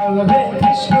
ভালোবাসো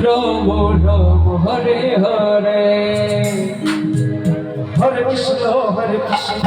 প্রভু রাম হরে হরে। হরে কৃষ্ণ হরে Krishna.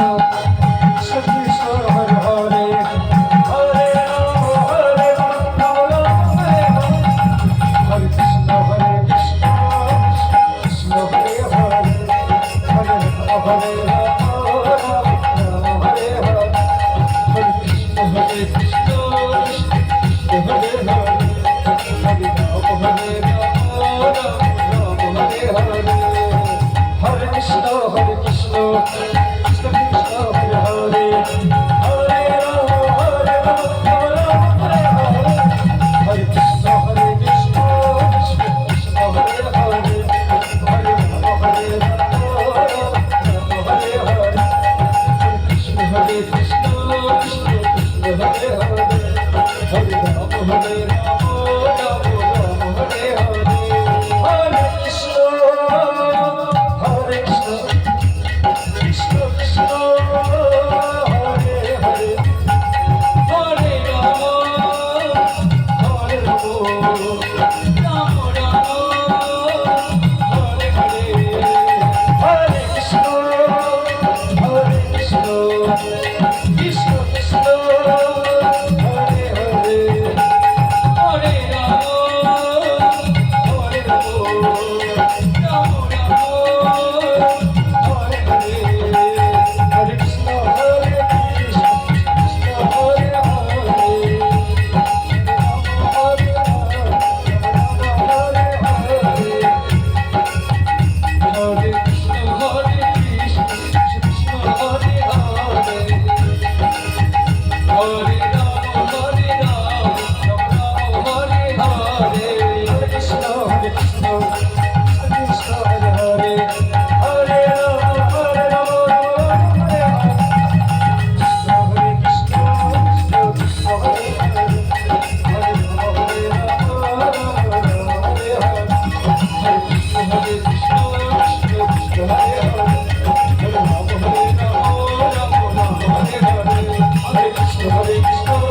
Alex, Alex.